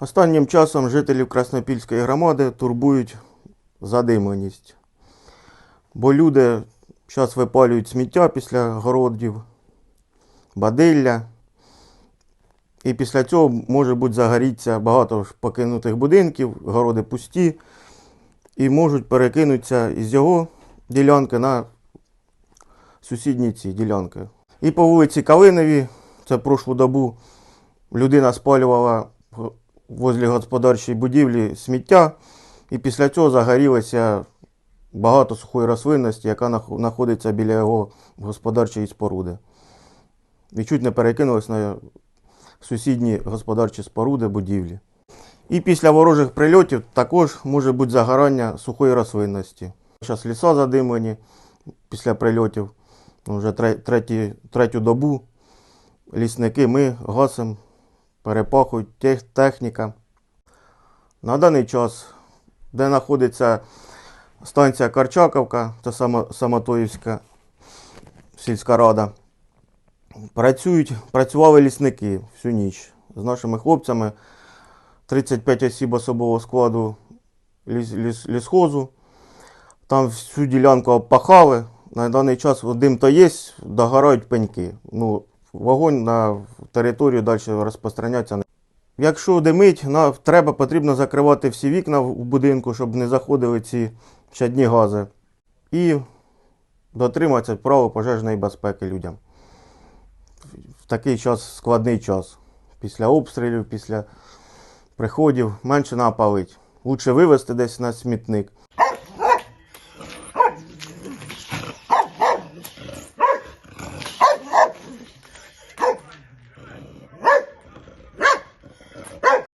Останнім часом жителів Краснопільської громади турбують задимленість. Бо люди зараз випалюють сміття після городів, бадилля. І після цього може бути загоріться багато покинутих будинків, городи пусті, і можуть перекинутися із його ділянки на сусідні ці ділянки. І по вулиці Калинові, це прошлу добу, людина спалювала возле господарчої будівлі сміття, і після цього загорілося багато сухої рослинності, яка знаходиться біля його господарчої споруди. І чуть не перекинулась на сусідні господарчі споруди будівлі. І після ворожих прильотів також може бути загорання сухої рослинності. Зараз ліса задимлені після прильотів. Вже тре- треті, третю добу лісники ми гасимо, перепахують тех- техніка. На даний час, де знаходиться станція Карчаковка, Само- Самотоївська сільська рада, працюють, працювали лісники всю ніч з нашими хлопцями. 35 осіб особового складу ліс, ліс, лісхозу. Там всю ділянку обпахали. На даний час дим то є, догорають пеньки. Ну, вогонь на територію далі розпространяться. Якщо димить, на, треба, потрібно закривати всі вікна в будинку, щоб не заходили ці чадні гази. І дотриматися правил пожежної безпеки людям. В такий час, складний час. Після обстрілів, після приходів менше напалить. Лучше вивезти десь на смітник.